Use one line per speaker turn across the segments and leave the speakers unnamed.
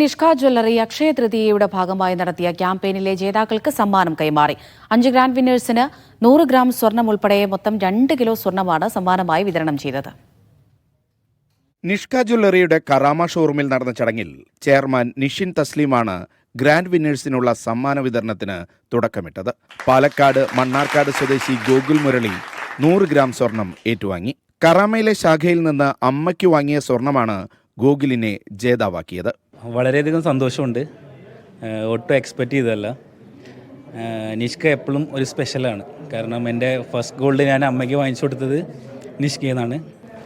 Nishka jewellery Akshaya തൃതീയയുടെ ഭാഗമായി നടത്തിയ ക്യാമ്പയിനിലെ ജേതാക്കൾക്ക് സമ്മാനം കൈമാറി. അഞ്ച് ഗ്രാൻഡ് വിന്നേഴ്സിന് നൂറ് ഗ്രാം സ്വർണം ഉൾപ്പെടെ മൊത്തം രണ്ട് കിലോ സ്വർണമാണ് സമ്മാനമായി വിതരണം ചെയ്തത്.
നിഷ്ക ജ്വല്ലറിയുടെ കറാമ ഷോറൂമിൽ നടന്ന ചടങ്ങിൽ ചെയർമാൻ നിഷിൻ തസ്ലീമാണ് ഗ്രാൻഡ് വിന്നേഴ്സിനുള്ള സമ്മാന വിതരണത്തിന് തുടക്കമിട്ടത്. പാലക്കാട് മണ്ണാർക്കാട് സ്വദേശി ഗോകുൽ മുരളി നൂറ് ഗ്രാം സ്വർണം ഏറ്റുവാങ്ങി. കറാമയിലെ ശാഖയിൽ നിന്ന് അമ്മയ്ക്ക് വാങ്ങിയ സ്വർണമാണ് ഗോകുലിനെ ജേതാവാക്കിയത്.
വളരെയധികം സന്തോഷമുണ്ട്. ഒട്ടും എക്സ്പെക്റ്റ് ചെയ്തതല്ല. നിഷ്ക എപ്പോഴും ഒരു സ്പെഷ്യലാണ് കാരണം എന്റെ ഫസ്റ്റ് ഗോൾഡ് ഞാൻ അമ്മയ്ക്ക് വാങ്ങിച്ചു കൊടുത്തത് നിഷ്കയെന്നാണ്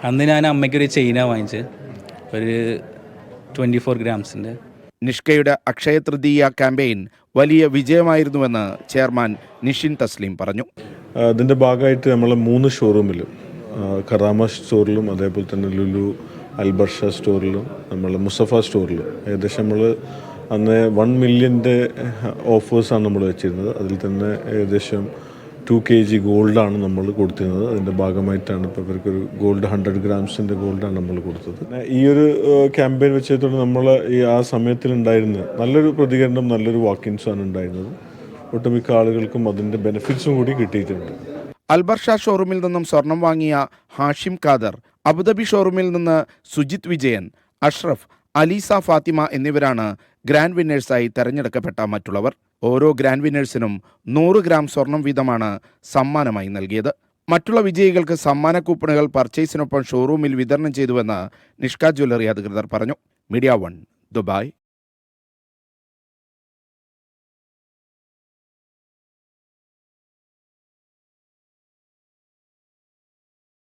അന്ന് ഞാൻ അമ്മയ്ക്കൊരു ചെയിന വാങ്ങിച്ചത്. ഒരു ട്വന്റി ഫോർ ഗ്രാംസിന്റെ
നിഷ്കയുടെ അക്ഷയ തൃതീയ ക്യാമ്പയിൻ വലിയ വിജയമായിരുന്നുവെന്ന് ചെയർമാൻ നിഷിൻ തസ്ലീം പറഞ്ഞു.
അതിന്റെ ഭാഗമായിട്ട് നമ്മൾ മൂന്ന് ഷോറൂമിലും കറാമ സ്റ്റോറിലും അതേപോലെ തന്നെ ലുലു അൽബർഷ സ്റ്റോറിലും നമ്മൾ മുസഫ സ്റ്റോറിലും. ഏകദേശം നമ്മൾ അന്ന് വൺ മില്യന്റെ ഓഫേഴ്സാണ് നമ്മൾ വെച്ചിരുന്നത്. അതിൽ തന്നെ ഏകദേശം ടു കെ ജി ഗോൾഡാണ് നമ്മൾ കൊടുത്തിരുന്നത്. അതിന്റെ ഭാഗമായിട്ടാണ് ഇപ്പോൾ ഇവർക്കൊരു ഗോൾഡ് ഹൺഡ്രഡ് ഗ്രാംസിന്റെ ഗോൾഡാണ് നമ്മൾ കൊടുത്തത്. ഈ ഒരു ക്യാമ്പയിൻ വെച്ചതുകൊണ്ട് നമ്മൾ ഈ ആ സമയത്തിലുണ്ടായിരുന്ന നല്ലൊരു പ്രതികരണം നല്ലൊരു വാക്കിൻസാണ് ഉണ്ടായിരുന്നത്. ഒട്ടുമിക്ക ആളുകൾക്കും അതിന്റെ ബെനിഫിറ്റ്സും കൂടി കിട്ടിയിട്ടുണ്ട്.
അൽബർഷ ഷോറൂമിൽ നിന്നും സ്വർണം വാങ്ങിയ ഹാഷിം ഖാദർ അബുദാബി ഷോറൂമിൽ നിന്ന് സുജിത് വിജയൻ അഷ്റഫ് അലീസ ഫാത്തിമ എന്നിവരാണ് ഗ്രാൻഡ് വിന്നേഴ്സായി തെരഞ്ഞെടുക്കപ്പെട്ട മറ്റുള്ളവർ. ഓരോ ഗ്രാൻഡ് വിന്നേഴ്സിനും നൂറ് ഗ്രാം സ്വർണം വീതമാണ് സമ്മാനമായി നൽകിയത്. മറ്റുള്ള വിജയികൾക്ക് സമ്മാന കൂപ്പണുകൾ പർച്ചേസിനൊപ്പം ഷോറൂമിൽ വിതരണം ചെയ്തുവെന്ന് നിഷ്ക ജ്വല്ലറി അധികൃതർ പറഞ്ഞു. Media one Dubai.